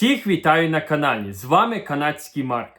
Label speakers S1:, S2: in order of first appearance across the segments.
S1: Всіх вітаю на каналі. З вами канадський Марк.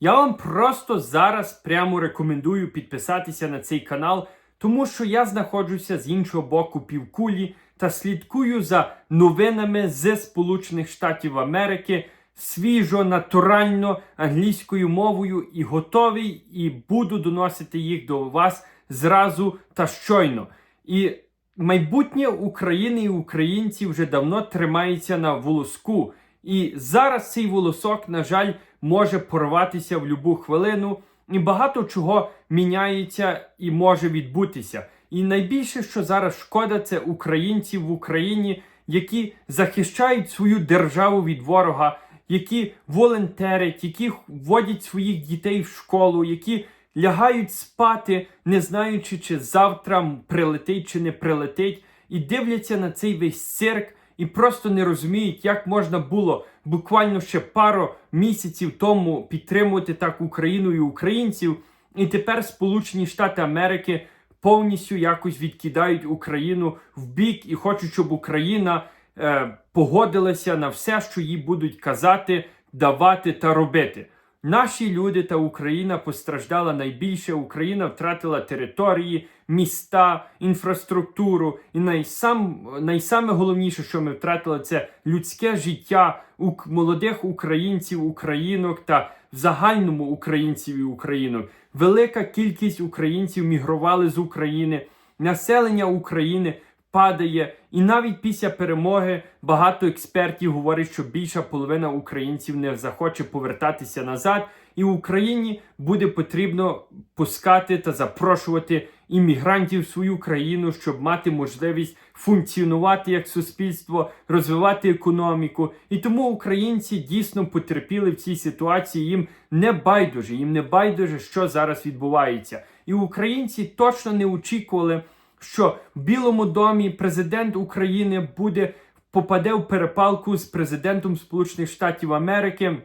S1: Я вам просто зараз прямо рекомендую підписатися на цей канал, тому що я знаходжуся з іншого боку півкулі та слідкую за новинами з Сполучених Штатів Америки свіжо, натурально англійською мовою і готовий, і буду доносити їх до вас зразу та щойно. І майбутнє України і українців вже давно тримається на волоску. І зараз цей волосок, на жаль, може порватися в будь-яку хвилину, і багато чого міняється і може відбутися. І найбільше, що зараз шкода, це українців в Україні, які захищають свою державу від ворога, які волонтерять, які вводять своїх дітей в школу, які лягають спати, не знаючи, чи завтра прилетить чи не прилетить, і дивляться на цей весь цирк і просто не розуміють, як можна було буквально ще пару місяців тому підтримувати так Україну і українців. І тепер Сполучені Штати Америки повністю якось відкидають Україну в бік і хочуть, щоб Україна е, погодилася на все, що їй будуть казати, давати та робити. Наші люди та Україна постраждала найбільше. Україна втратила території, міста, інфраструктуру. І найсам, найсаме головніше, що ми втратили, це людське життя у молодих українців, українок та в загальному українців і українок. Велика кількість українців мігрували з України. Населення України падає, і навіть після перемоги багато експертів говорять, що більша половина українців не захоче повертатися назад, і Україні буде потрібно пускати та запрошувати іммігрантів в свою країну, щоб мати можливість функціонувати як суспільство, розвивати економіку. І тому українці дійсно потерпіли в цій ситуації. Їм не байдуже, їм не байдуже, що зараз відбувається. І українці точно не очікували що в Білому домі президент України буде попаде в перепалку з президентом Сполучених Штатів Америки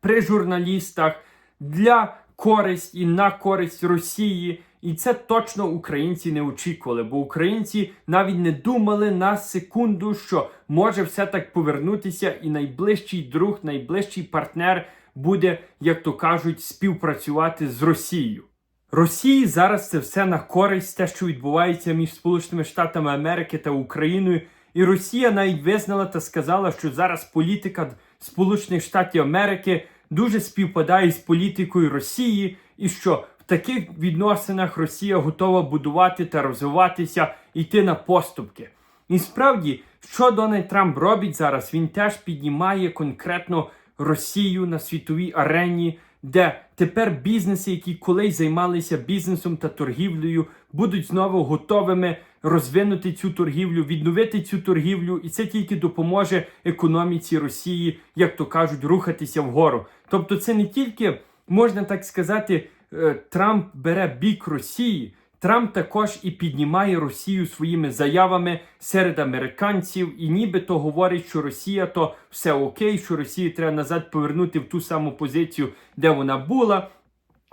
S1: при журналістах для користь і на користь Росії. І це точно українці не очікували, бо українці навіть не думали на секунду, що може все так повернутися, і найближчий друг, найближчий партнер буде, як то кажуть, співпрацювати з Росією. Росії зараз це все на користь, те, що відбувається між Сполученими Штатами Америки та Україною. І Росія навіть визнала та сказала, що зараз політика Сполучених Штатів Америки дуже співпадає з політикою Росії, і що в таких відносинах Росія готова будувати та розвиватися, йти на поступки. І справді, що Дональд Трамп робить зараз, він теж піднімає конкретно Росію на світовій арені де тепер бізнеси, які колись займалися бізнесом та торгівлею, будуть знову готовими розвинути цю торгівлю, відновити цю торгівлю, і це тільки допоможе економіці Росії, як то кажуть, рухатися вгору. Тобто, це не тільки можна так сказати, е, Трамп бере бік Росії. Трамп також і піднімає Росію своїми заявами серед американців, і нібито говорить, що Росія то все окей, що Росії треба назад повернути в ту саму позицію, де вона була,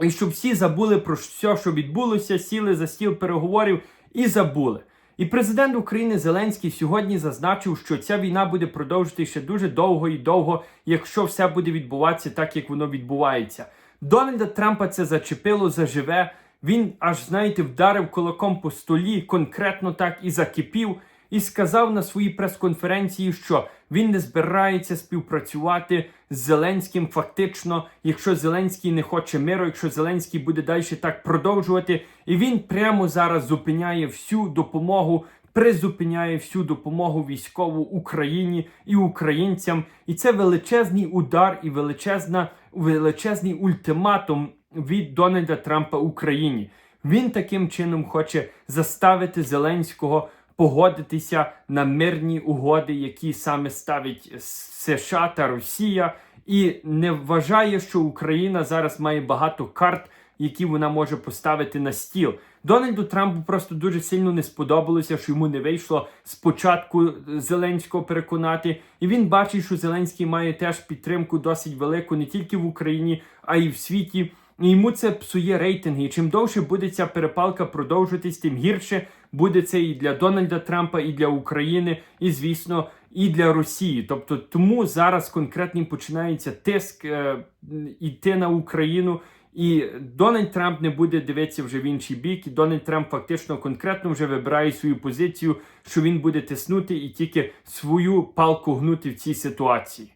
S1: і щоб всі забули про все, що відбулося, сіли за стіл переговорів і забули. І президент України Зеленський сьогодні зазначив, що ця війна буде продовжити ще дуже довго і довго, якщо все буде відбуватися так, як воно відбувається. Дональда Трампа це зачепило заживе. Він аж, знаєте, вдарив кулаком по столі, конкретно так і закипів, і сказав на своїй прес-конференції, що він не збирається співпрацювати з Зеленським. Фактично, якщо Зеленський не хоче миру, якщо Зеленський буде далі так продовжувати, і він прямо зараз зупиняє всю допомогу. Призупиняє всю допомогу військову Україні і українцям, і це величезний удар і величезна величезний ультиматум від Дональда Трампа Україні. Він таким чином хоче заставити Зеленського погодитися на мирні угоди, які саме ставить США та Росія, і не вважає, що Україна зараз має багато карт, які вона може поставити на стіл. Дональду Трампу просто дуже сильно не сподобалося, що йому не вийшло спочатку Зеленського переконати, і він бачить, що Зеленський має теж підтримку досить велику не тільки в Україні, а й в світі. Йому це псує рейтинги. І чим довше буде ця перепалка продовжуватись, тим гірше буде це і для Дональда Трампа, і для України, і звісно, і для Росії. Тобто, тому зараз конкретний починається тиск е, іти на Україну. І Дональд Трамп не буде дивитися вже в інший бік. І Дональд Трамп фактично конкретно вже вибирає свою позицію, що він буде тиснути і тільки свою палку гнути в цій ситуації.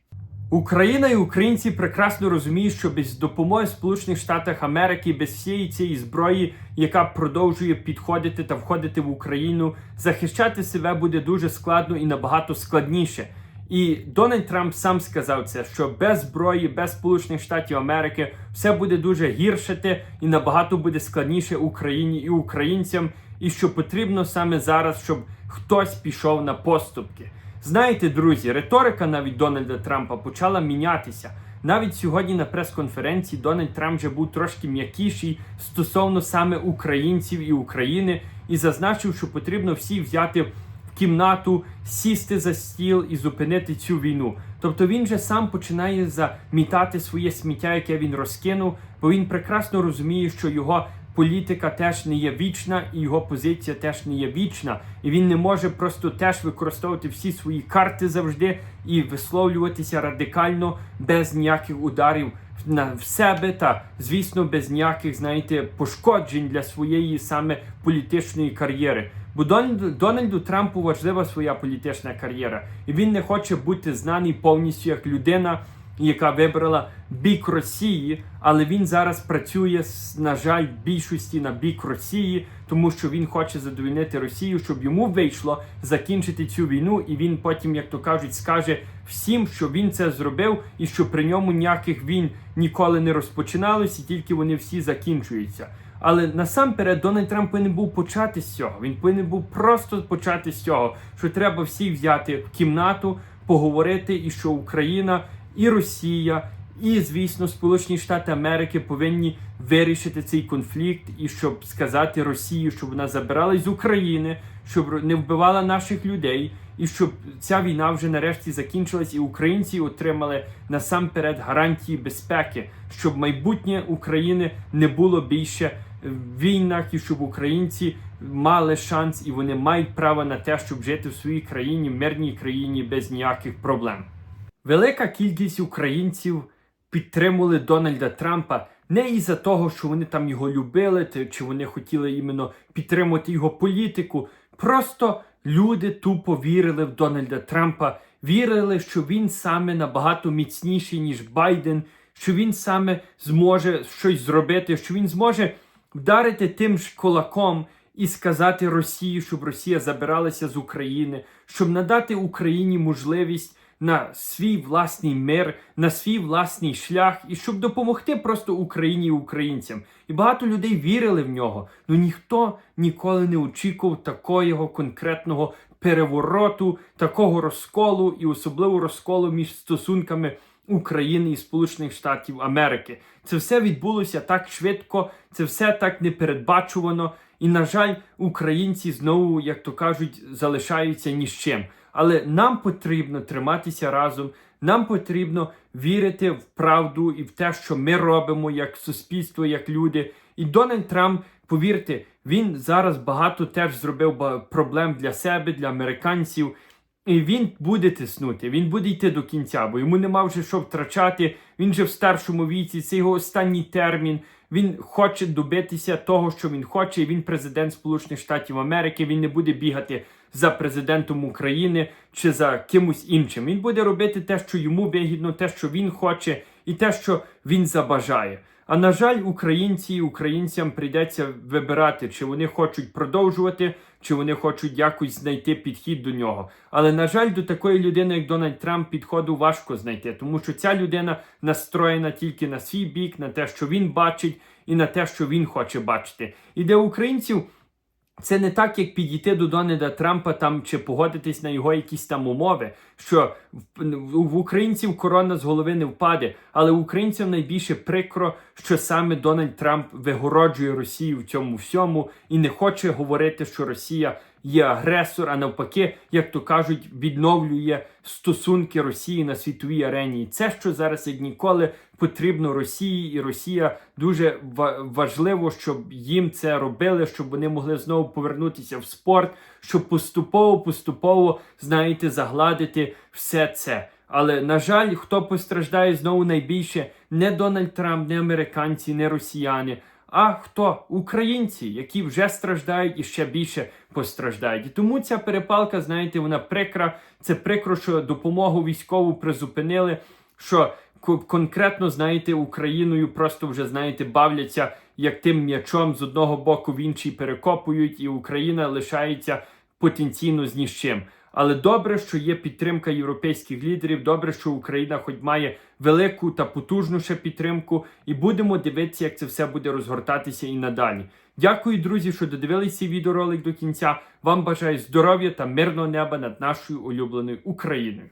S1: Україна і українці прекрасно розуміють, що без допомоги Сполучених Штатів Америки, без всієї цієї зброї, яка продовжує підходити та входити в Україну, захищати себе буде дуже складно і набагато складніше. І Дональд Трамп сам сказав це, що без зброї, без Сполучених Штатів Америки все буде дуже гіршити і набагато буде складніше Україні і українцям, і що потрібно саме зараз, щоб хтось пішов на поступки. Знаєте, друзі, риторика навіть Дональда Трампа почала мінятися. Навіть сьогодні на прес-конференції Дональд Трамп вже був трошки м'якіший стосовно саме українців і України, і зазначив, що потрібно всі взяти в кімнату, сісти за стіл і зупинити цю війну. Тобто він же сам починає замітати своє сміття, яке він розкинув, бо він прекрасно розуміє, що його політика теж не є вічна, і його позиція теж не є вічна. І він не може просто теж використовувати всі свої карти завжди і висловлюватися радикально без ніяких ударів на в себе та звісно без ніяких, знаєте, пошкоджень для своєї саме політичної кар'єри. Бо Дональду, Дональду Трампу важлива своя політична кар'єра, і він не хоче бути знаний повністю як людина, яка вибрала бік Росії, але він зараз працює на жаль більшості на бік Росії, тому що він хоче задовольнити Росію, щоб йому вийшло закінчити цю війну, і він потім, як то кажуть, скаже всім, що він це зробив, і що при ньому ніяких війн ніколи не розпочиналось, і тільки вони всі закінчуються. Але насамперед Дональд Трамп повинен був почати з цього. Він повинен був просто почати з цього, що треба всіх взяти в кімнату, поговорити, і що Україна і Росія, і звісно, Сполучені Штати Америки повинні вирішити цей конфлікт, і щоб сказати Росії, щоб вона забиралась з України, щоб не вбивала наших людей, і щоб ця війна вже нарешті закінчилась, і українці отримали насамперед гарантії безпеки, щоб майбутнє України не було більше в війнах, і щоб українці мали шанс, і вони мають право на те, щоб жити в своїй країні, мирній країні без ніяких проблем. Велика кількість українців підтримували Дональда Трампа не із-за того, що вони там його любили, чи вони хотіли іменно підтримувати його політику. Просто люди тупо вірили в Дональда Трампа, вірили, що він саме набагато міцніший, ніж Байден, що він саме зможе щось зробити, що він зможе вдарити тим ж кулаком і сказати Росії, щоб Росія забиралася з України, щоб надати Україні можливість на свій власний мир, на свій власний шлях, і щоб допомогти просто Україні і українцям. І багато людей вірили в нього. Ну ніхто ніколи не очікував такого конкретного перевороту, такого розколу, і особливо розколу між стосунками. України і Сполучених Штатів Америки. Це все відбулося так швидко, це все так непередбачувано. І, на жаль, українці знову, як то кажуть, залишаються ні з чим. Але нам потрібно триматися разом. Нам потрібно вірити в правду і в те, що ми робимо як суспільство, як люди. І Дональд Трамп, повірте, він зараз багато теж зробив проблем для себе, для американців. І він буде тиснути, він буде йти до кінця, бо йому нема вже що втрачати. Він же в старшому віці, це його останній термін. Він хоче добитися того, що він хоче. і Він президент Сполучених Штатів Америки. Він не буде бігати за президентом України чи за кимось іншим. Він буде робити те, що йому вигідно, те, що він хоче, і те, що він забажає. А на жаль, українці і українцям прийдеться вибирати, чи вони хочуть продовжувати, чи вони хочуть якось знайти підхід до нього. Але на жаль, до такої людини, як Дональд Трамп, підходу важко знайти, тому що ця людина настроєна тільки на свій бік, на те, що він бачить, і на те, що він хоче бачити. І для українців. Це не так, як підійти до Дональда Трампа там чи погодитись на його якісь там умови, що в, українців корона з голови не впаде, але українцям найбільше прикро, що саме Дональд Трамп вигороджує Росію в цьому всьому і не хоче говорити, що Росія є агресор, а навпаки, як то кажуть, відновлює стосунки Росії на світовій арені. І це, що зараз як ніколи потрібно Росії, і Росія дуже важливо, щоб їм це робили, щоб вони могли знову повернутися в спорт, щоб поступово, поступово, знаєте, загладити все це. Але на жаль, хто постраждає знову найбільше не Дональд Трамп, не американці, не росіяни. А хто українці, які вже страждають і ще більше постраждають. І тому ця перепалка, знаєте, вона прикра. Це прикро, що допомогу військову призупинили. Що конкретно, знаєте, Україною просто вже знаєте, бавляться як тим м'ячом з одного боку в інший перекопують, і Україна лишається потенційно з ні з чим. Але добре, що є підтримка європейських лідерів. Добре, що Україна хоч має велику та потужну ще підтримку, і будемо дивитися, як це все буде розгортатися і надалі. Дякую, друзі, що додивилися відеоролик до кінця. Вам бажаю здоров'я та мирного неба над нашою улюбленою Україною.